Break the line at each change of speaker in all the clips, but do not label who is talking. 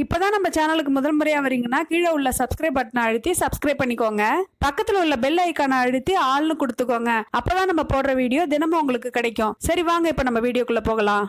இப்போதான் நம்ம சேனலுக்கு முதல் முறையாக வரீங்கன்னா கீழே உள்ள சப்ஸ்கிரைப் பட்டனை அழுத்தி சப்ஸ்கிரைப் பண்ணிக்கோங்க. பக்கத்தில் உள்ள பெல் ஐக்கானை அழுத்தி ஆள்னு கொடுத்துக்கோங்க. அப்போதான் நம்ம போடுற வீடியோ தினமும் உங்களுக்கு கிடைக்கும். சரி வாங்க இப்போ நம்ம வீடியோக்குள்ளே போகலாம்.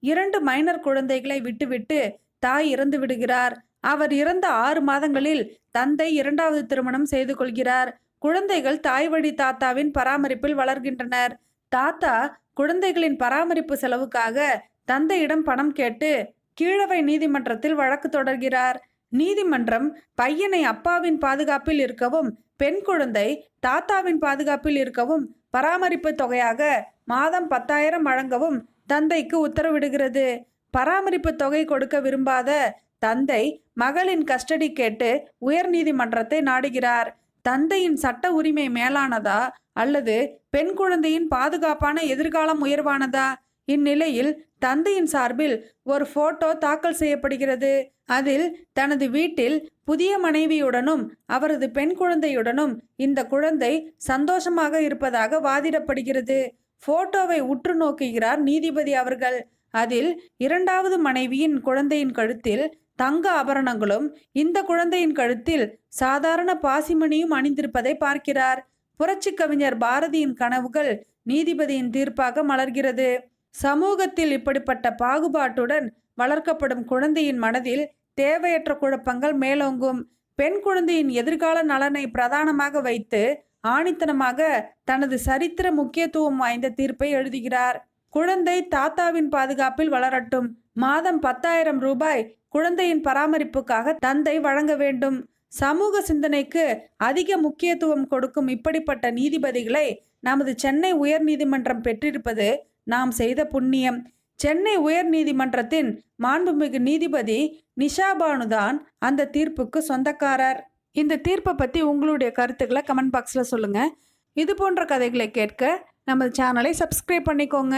இரண்டு மைனர் குழந்தைகளை விட்டுவிட்டு தாய் இறந்து விடுகிறார். அவர் இறந்த ஆறு மாதங்களில் தந்தை இரண்டாவது திருமணம் செய்து கொள்கிறார். குழந்தைகள் தாய் வழி தாத்தாவின் பராமரிப்பில் வளர்கின்றனர். தாத்தா குழந்தைகளின் பராமரிப்பு செலவுக்காக தந்தையிடம் பணம் கேட்டு கீழவை நீதிமன்றத்தில் வழக்கு தொடர்கிறார். நீதிமன்றம் பையனை அப்பாவின் பாதுகாப்பில் இருக்கவும் பெண் குழந்தை தாத்தாவின் பாதுகாப்பில் இருக்கவும் பராமரிப்பு தொகையாக மாதம் பத்தாயிரம் வழங்கவும் தந்தைக்கு உத்தரவிடுகிறது. பராமரிப்பு தொகை கொடுக்க விரும்பாத தந்தை மகளின் கஸ்டடி கேட்டு உயர்நீதிமன்றத்தை நாடுகிறார். தந்தையின் சட்ட உரிமை மேலானதா அல்லது பெண் குழந்தையின் பாதுகாப்பான எதிர்காலம் உயர்வானதா? இந்நிலையில் தந்தையின் சார்பில் ஒரு போட்டோ தாக்கல் செய்யப்படுகிறது. அதில் தனது வீட்டில் புதிய மனைவியுடனும் அவரது பெண் குழந்தையுடனும் இந்த குழந்தை சந்தோஷமாக இருப்பதாக வாதிடப்படுகிறது. போட்டோவை உற்று நோக்குகிறார் நீதிபதி அவர்கள். அதில் இரண்டாவது மனைவியின் குழந்தையின் கழுத்தில் தங்க ஆபரணங்களும் இந்த குழந்தையின் கழுத்தில் சாதாரண பாசிமணியும் அணிந்திருப்பதை பார்க்கிறார். புரட்சி கவிஞர் பாரதியின் கனவுகள் நீதிபதியின் தீர்ப்பாக மலர்கிறது. சமூகத்தில் இப்படிப்பட்ட பாகுபாட்டுடன் வளர்க்கப்படும் குழந்தையின் மனதில் தேவையற்ற குழப்பங்கள் மேலோங்கும். பெண் குழந்தையின் எதிர்கால நலனை பிரதானமாக வைத்து ஆணித்தனமாக தனது சரித்திர முக்கியத்துவம் வாய்ந்த தீர்ப்பை எழுதுகிறார். குழந்தை தாத்தாவின் பாதுகாப்பில் வளரட்டும். மாதம் பத்தாயிரம் ரூபாய் குழந்தையின் பராமரிப்புக்காக தந்தை வழங்க வேண்டும். சமூக சிந்தனைக்கு அதிக முக்கியத்துவம் கொடுக்கும் இப்படிப்பட்ட நீதிபதிகளை நமது சென்னை உயர்நீதிமன்றம் பெற்றிருப்பது நாம் செய்த புண்ணியம். சென்னை உயர் நீதிமன்றத்தின் மாண்புமிகு நீதிபதி நிஷாபானுதான் அந்த தீர்ப்புக்கு சொந்தக்காரர். இந்த தீர்ப்பை பற்றி உங்களுடைய கருத்துக்களை கமெண்ட் பாக்ஸில் சொல்லுங்கள் இது போன்ற கதைகளை கேட்க நமது சேனலை சப்ஸ்கிரைப் பண்ணிக்கோங்க.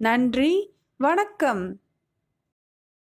நன்றி வணக்கம்.